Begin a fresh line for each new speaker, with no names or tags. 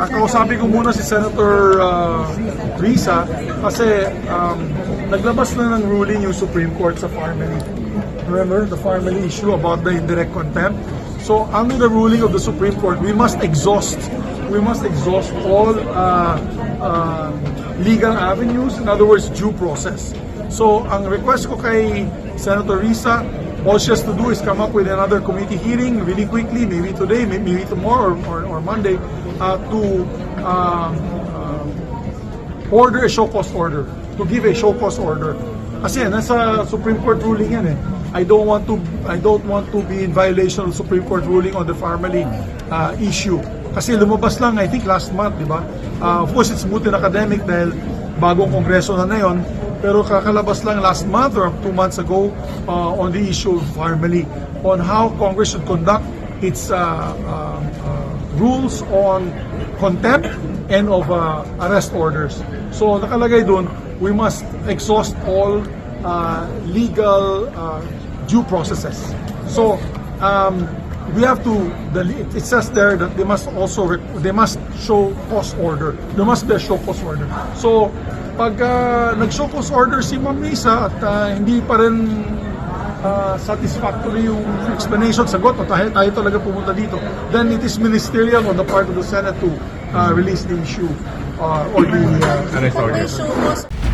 uh, kausapin ko muna si Senator uh, Risa kasi um, naglabas na ng ruling yung Supreme Court sa Farmally. Remember the Farmally issue about the indirect contempt? So under the ruling of the Supreme Court, we must exhaust we must exhaust all uh, uh, legal avenues, in other words, due process. So ang request ko kay Senator Risa, all she has to do is come up with another committee hearing really quickly, maybe today, may- maybe tomorrow or, or, Monday, uh, to um, uh, order a show cause order, to give a show cause order. Kasi nasa Supreme Court ruling yan eh. I don't want to I don't want to be in violation of Supreme Court ruling on the family uh, issue. Kasi lumabas lang I think last month, di ba? Uh, of course it's moot and academic dahil bagong kongreso na ngayon. Pero kakalabas lang last month or two months ago uh, on the issue of family on how Congress should conduct its uh, uh, uh, rules on contempt and of uh, arrest orders. So nakalagay doon, we must exhaust all uh, legal uh, due processes. So um, we have to. The, it says there that they must also they must show cause order. There must be a show cause order. So pag uh, nag-show cause order si Ma'am Lisa at uh, hindi pa rin uh, satisfactory yung explanation, sagot, o tayo, tayo talaga pumunta dito, then it is ministerial on the part of the Senate to uh, release the issue uh, or the uh,
Arrest order.